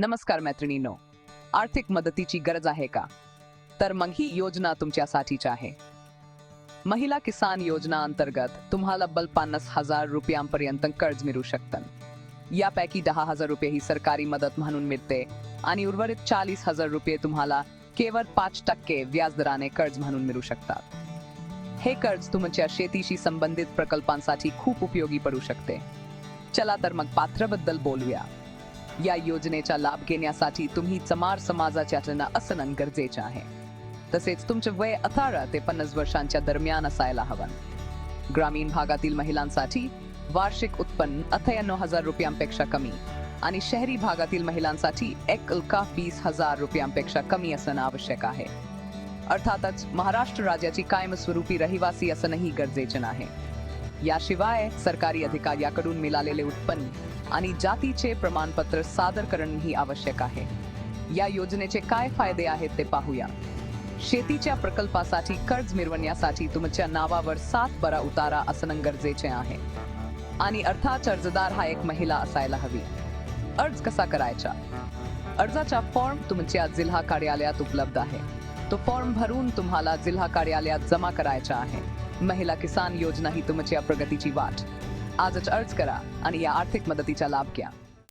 नमस्कार मैत्रिणींनो. आर्थिक मदतीची गरज आहे का? तर मग ही योजना तुमच्यासाठीच आहे. महिला किसान योजना अंतर्गत तुम्हाला बल पन्नास हजार रुपयांपर्यंत कर्ज मिळू शकतं. यापैकी दहा हजार रुपये ही सरकारी मदत म्हणून मिळते आणि उर्वरित चाळीस हजार रुपये तुम्हाला केवळ पाच टक्के व्याजदराने कर्ज म्हणून मिळू शकतात. हे कर्ज तुमच्या शेतीशी संबंधित प्रकल्पांसाठी खूप उपयोगी पडू शकते. चला तर मग पात्राबद्दल बोलूया. या योजनेचा लाभ घेण्यासाठी तुम्ही चमार समाजाच्या जन असणं गरजेचे आहे. तसेच तुमचे वय अठरा ते पन्नास वर्षांच्या दरम्यान असायला हवं. ग्रामीण भागातील महिलांसाठी वार्षिक उत्पन्न अठ्ठ्याण्णव हजार रुपयांपेक्षा कमी आणि शहरी भागातील महिलांसाठी एक अल्का वीस हजार रुपयांपेक्षा कमी असणं आवश्यक आहे. अर्थातच महाराष्ट्र राज्याची कायमस्वरूपी रहिवासी असणंही गरजेचे आहे. याशिवाय सरकारी अधिकाऱ्याकडून मिळालेले उत्पन्न आणि जातीचे प्रमाणपत्र सादर करणेही आवश्यक आहे. या योजनेचे काय फायदे आहेत ते पाहूया. शेतीच्या प्रकल्पासाठी कर्ज मिळवण्यासाठी तुमच्या नावावर सात बरा उतारा असणं गरजेचे आहे. आणि अर्थात अर्जदार हा एक महिला असायला हवी. अर्ज कसा करायचा? अर्जाचा फॉर्म तुमच्या जिल्हा कार्यालयात उपलब्ध आहे. तो फॉर्म भरून तुम्हाला जिल्हा कार्यालयात जमा करायचा आहे. महिला किसान योजना ही तुमच्या प्रगतीची वाट. आजच अर्ज करा आणि या आर्थिक मदतीचा लाभ घ्या.